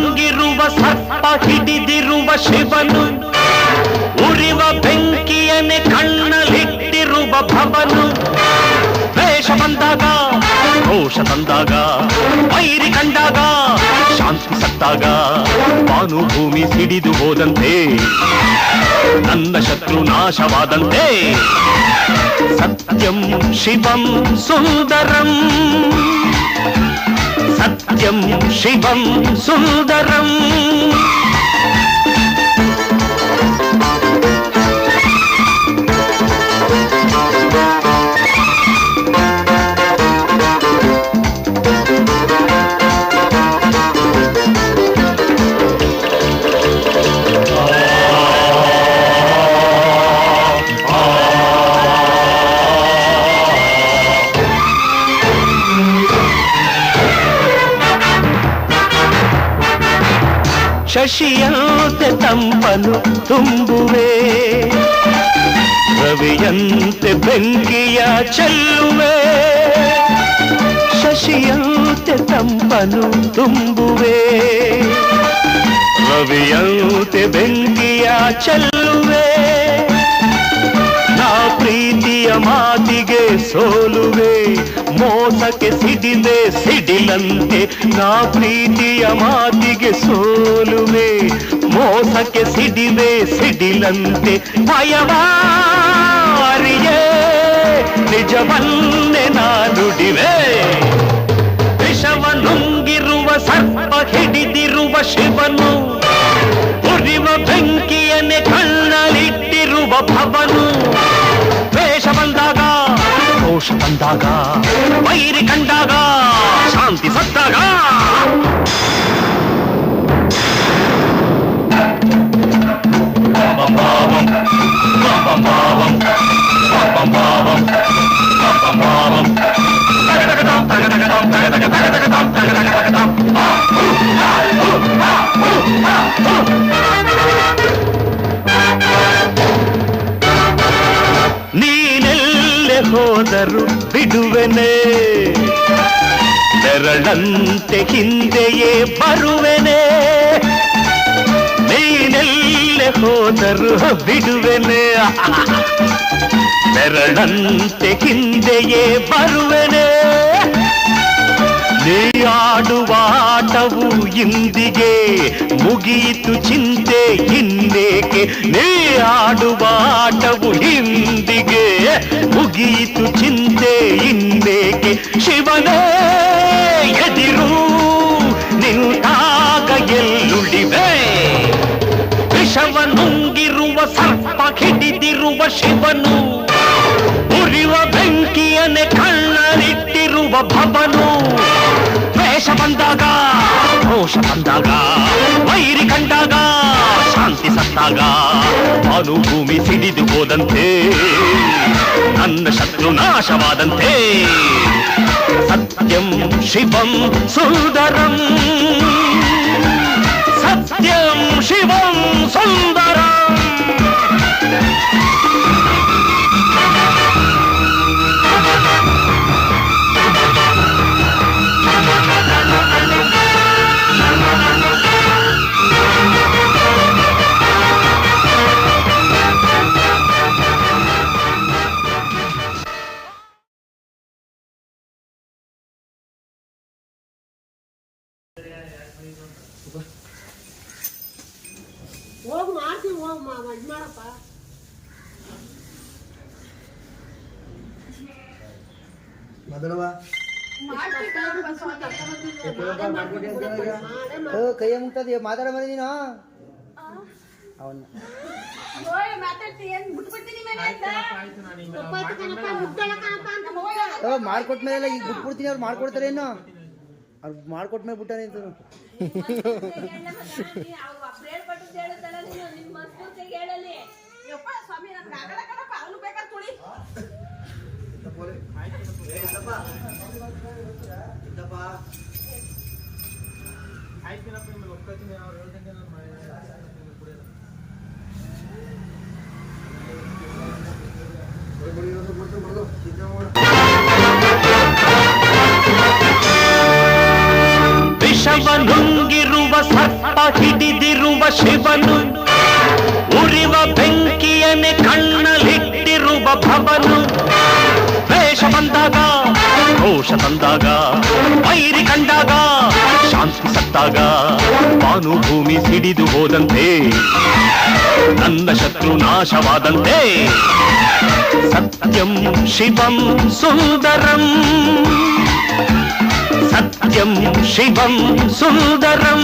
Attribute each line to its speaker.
Speaker 1: ನುಂಗಿರುವ ಸರ್ಪ ಹಿಡಿದಿರುವ ಶಿವನು ಉರಿವ ಬೆಂಕಿಯನೆ ಕಣ್ಣಲ್ಲಿಟ್ಟಿರುವ ಭವನು ವೇಷ ಬಂದಾಗ ಘೋಷ ತಂದಾಗ ವೈರಿ ಕಂಡಾಗ ಶಾಂತಿ ಸತ್ತಾಗ ಭಾನುಭೂಮಿ ಸಿಡಿದು ಹೋದಂತೆ ನನ್ನ ಶತ್ರು ನಾಶವಾದಂತೆ సత్యం శివం సుందరం సత్యం శివం సుందరం. ಶಶಿಯಂತೆ ತಂಪನು ತುಂಬುವೆ. ರವಿಯಂತೆ ಬೆಂಕಿಯ ಚೆಲ್ಲುವೆ. ಶಶಿಯಂತೆ ತಂಪನು ತುಂಬುವೆ. ರವಿಯಂತೆ ಬೆಂಕಿಯ ಚೆಲ್ಲುವೆ. ನಾ ಪ್ರೀತಿಯ ಮಾತಿಗೆ ಸೋಲುವೆ ಮೋಸಕ್ಕೆ ಸಿಡಿದೆ ಸಿಡಿಲಂತೆ, ನಾ ಪ್ರೀತಿಯ ಮಾತಿಗೆ ಸೋಲುವೆ, ಮೋಸಕ್ಕೆ ಸಿಡಿದೆ ಸಿಡಿಲಂತೆ. ಭಯವಾರಿಯೇ ನಿಜವನ್ನೇ ನಾನುಡಿವೆ ವಿಷವ ನುಂಗಿರುವ ಸರ್ಪ ಹಿಡಿದಿರುವ ಶಿವನು ಉರಿವ ಬೆಂಕಿಯನೆ ಕಣ್ಣಲಿಟ್ಟಿರುವ ಭವನು ದೋಷ ಬಂದಾಗ ವೈರಿ ಕಂಡಾಗ ಶಾಂತಿ ಸತ್ತಾಗ ನೀನೆಲ್ಲೆ ಹೋದರು ಬಿಡುವೆನೆ ಬೆರಳಂತೆ ಹಿಂದೆಯೇ ಬರುವೆನೆ ನೀನೆಲ್ಲೆ ಹೋದರು ಬಿಡುವೆನೆ ಬೆರಳಂತೆ ಹಿಂದೆಯೇ ಬರುವೆನೆ ನೀ ಆಡುವ ಆಟವು ಇಂದಿಗೆ ಮುಗಿಯಿತು ಚಿಂತೆ ಇನ್ನೇಕೆ ನೀ ಇಂದಿಗೆ ಮುಗಿಯಿತು ಚಿಂತೆ ಇನ್ನೇಕೆ? ಶಿವನೇ ಎದಿರು, ನಿಂತಾಗ ಎಲ್ಲುಳಿವೆ ವಿಷವ ನುಂಗಿರುವ ಸರ್ಪ ಹಿಡಿದಿರುವ ಶಿವನು, ಉರಿವ ಬೆಂಕಿಯನೆ ಕಣ್ಣರಿಟ್ಟಿರುವ ಭವನು. ವೇಷ ಬಂದಾಗ ಘೋಷ ಬಂದಾಗ, ವೈರಿ ಕಂಡಾಗ ಶಾಂತಿ ಸತ್ತಾಗ ಅನುಭೂಮಿ ಸಿಡಿದು ಹೋದಂತೆ ನನ್ನ ಶತ್ರು ನಾಶವಾದಂತೆ ಸತ್ಯಂ ಶಿವಂ ಸುಂದರಂ ಸತ್ಯಂ ಶಿವಂ ಸುಂದರಂ
Speaker 2: ಹೋಗಿ ಮಾಡ್ತೀವಿ ಹೋಗಿ ಮಾ ಇದು ಮಾಡಪ್ಪ.
Speaker 3: ಮೊದಲವ ಕೈಯ ಮುಗ್ತದ ಮಾತಾಡ ಬಂದ ನೀನು? ಅವನ್ನ. ಮಾಡ್ಕೊಟ್ಮೇಲೆ ಈಗ ಬಿಟ್ಬಿಡ್ತೀನಿ ಅವ್ರು ಮಾಡ್ಕೊಡ್ತಾರೆ ಏನು ಅವ್ರು ಮಾಡ್ಕೊಟ್ಮೇಲೆ ಬಿಟ್ಟ ನಿಂತು
Speaker 1: ವಿಷವ ಶಿವನು ಉರಿವ ಬೆಂಕಿಯನ್ನೇ ಕಣ್ಣಲ್ಲಿಟ್ಟಿರುವ ಭವನು ವೇಷ ಬಂದಾಗ ಸಂತೋಷ ತಂದಾಗ ವೈರಿ ಕಂಡಾಗ ಶಾಂತಿ ಸತ್ತಾಗ ಬಾನು ಭೂಮಿ ಸಿಡಿದು ಹೋದಂತೆ ನನ್ನ ಶತ್ರು ನಾಶವಾದಂತೆ ಸತ್ಯಂ ಶಿವಂ ಸುಂದರಂ ಸತ್ಯಂ ಶಿವಂ ಸುಂದರಂ